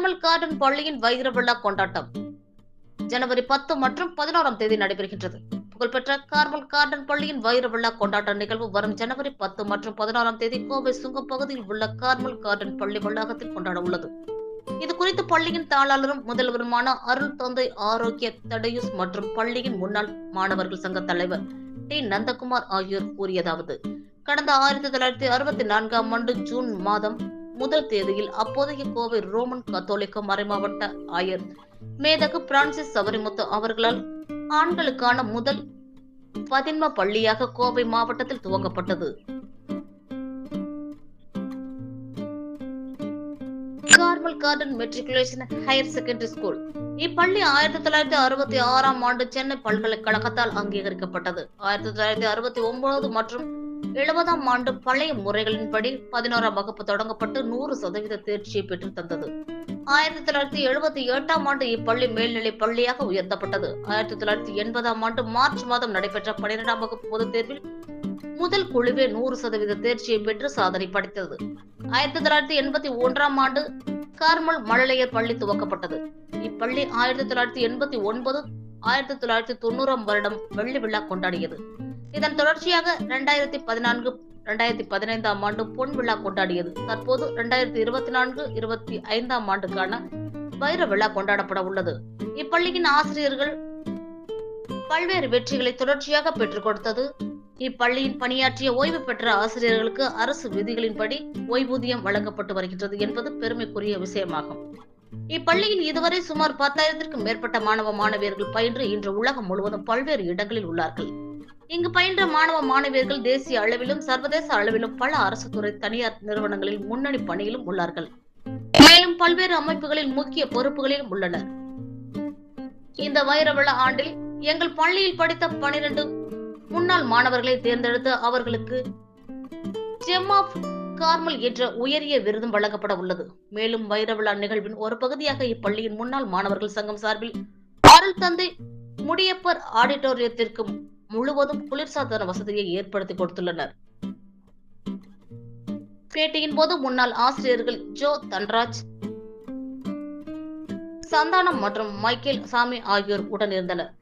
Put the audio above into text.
Carmel garden பள்ளியின் வைர விழா கொண்டாட்டம். ஜனவரி பத்து மற்றும் பதினோராம் தேதி நடைபெறுகின்றது. புகழ்பெற்ற கார்மல் கார்டன் பள்ளியின் வைர விழா கொண்டாட்ட நிகழ்வு வரும் ஜனவரி பத்து மற்றும் பதினோராம் தேதி கோவை சுங்கம் பகுதியில் உள்ள கார்மல் கார்டன் பள்ளி வளாகத்தில் கொண்டாட உள்ளது இது குறித்து பள்ளியின் தாளாளரும் முதல்வருமான அருள் தந்தை ஆரோக்கிய தடையுஸ் மற்றும் பள்ளியின் முன்னாள் மாணவர்கள் சங்க தலைவர் டி. நந்தகுமார் ஆகியோர் கூறியதாவது கடந்த ஆயிரத்தி தொள்ளாயிரத்தி அறுபத்தி நான்காம் ஆண்டு ஜூன் மாதம் முதல் தேதியில் அப்போதைய கோவை ரோமன் கத்தோலிக்க மறைமாவட்ட ஆயர் மேதகு பிரான்சிஸ் சபரிமுத்து அவர்களால் ஆண்களுக்கான முதல் பதின்ம பள்ளியாக கோவை மாவட்டத்தில் துவங்கப்பட்டது. Carmel Garden Matriculation Higher Secondary School. இப்பள்ளி ஆயிரத்தி தொள்ளாயிரத்தி அறுபத்தி ஆறாம் ஆண்டு சென்னை பல்கலைக்கழகத்தால் அங்கீகரிக்கப்பட்டது. ஆயிரத்தி தொள்ளாயிரத்தி அறுபத்தி ஒன்பது மற்றும் எழுபதாம் ஆண்டு பழைய முறைகளின்படி பதினோராம் வகுப்பு தொடங்கப்பட்டு நூறு சதவீத தேர்ச்சியை பெற்று தந்தது. ஆயிரத்தி தொள்ளாயிரத்தி எழுபத்தி எட்டாம் ஆண்டு இப்பள்ளி மேல்நிலை பள்ளியாக உயர்த்தப்பட்டது. ஆயிரத்தி தொள்ளாயிரத்தி எண்பதாம் ஆண்டு மார்ச் மாதம் நடைபெற்ற பனிரெண்டாம் வகுப்பு பொதுத் தேர்வில் முதல் குழுவே நூறு சதவீத தேர்ச்சியை பெற்று சாதனை படைத்தது. ஆயிரத்தி தொள்ளாயிரத்தி எண்பத்தி ஒன்றாம் ஆண்டு கார்மல் மழலையர் பள்ளி துவக்கப்பட்டது. இப்பள்ளி ஆயிரத்தி தொள்ளாயிரத்தி எண்பத்தி ஒன்பது ஆயிரத்தி தொள்ளாயிரத்தி தொண்ணூறாம் வருடம் வெள்ளி விழா கொண்டாடியது. இதன் தொடர்ச்சியாக இரண்டாயிரத்தி பதினான்கு இரண்டாயிரத்தி பதினைந்தாம் ஆண்டு பொன் விழா கொண்டாடியது. தற்போது இரண்டாயிரத்தி இருபத்தி நான்கு இருபத்தி ஐந்தாம் ஆண்டுக்கான வைர விழா கொண்டாடப்பட உள்ளது. இப்பள்ளியின் ஆசிரியர்கள் பல்வேறு வெற்றிகளை தொடர்ச்சியாக பெற்றுக் கொடுத்தது. இப்பள்ளியின் பணியாற்றிய ஓய்வு பெற்ற ஆசிரியர்களுக்கு அரசு விதிகளின்படி ஓய்வூதியம் வழங்கப்பட்டு வருகின்றது என்பது பெருமைக்குரிய விஷயமாகும். இப்பள்ளியில் இதுவரை சுமார் பத்தாயிரத்திற்கும் மேற்பட்ட மாணவ மாணவியர்கள் பயின்று இன்று உலகம் முழுவதும் பல்வேறு இடங்களில் உள்ளார்கள். இங்கு பயின்ற மாணவ மாணவியர்கள் தேசிய அளவிலும் சர்வதேச அளவிலும் பல அரசு துறை தனியார் நிறுவனங்களில் முன்னணி பணியிலும் உள்ளார்கள். மேலும் பல்வேறு அமைப்புகளில் முக்கிய பொறுப்புகளிலும் உள்ளனர். இந்த வைர விழா ஆண்டில் எங்கள் பள்ளியில் படித்த பனிரெண்டு முன்னாள் மாணவர்களை தேர்ந்தெடுத்து அவர்களுக்கு ஜெம் ஆஃப் கார்மல் என்ற உயரிய விருதும் வழங்கப்பட உள்ளது. மேலும் வைர விழா நிகழ்வின் ஒரு பகுதியாக இப்பள்ளியின் முன்னாள் மாணவர்கள் சங்கம் சார்பில் அருள் தந்தை முடியப்பர் ஆடிட்டோரியத்திற்கும் முழுவதும் குளிர்சாதன வசதியை ஏற்படுத்தி கொடுத்துள்ளனர். பேட்டியின் போது முன்னாள் ஆசிரியர்கள் ஜோ தன்ராஜ் சந்தானம் மற்றும் மைக்கேல் சாமி ஆகியோர் உடன் இருந்தனர்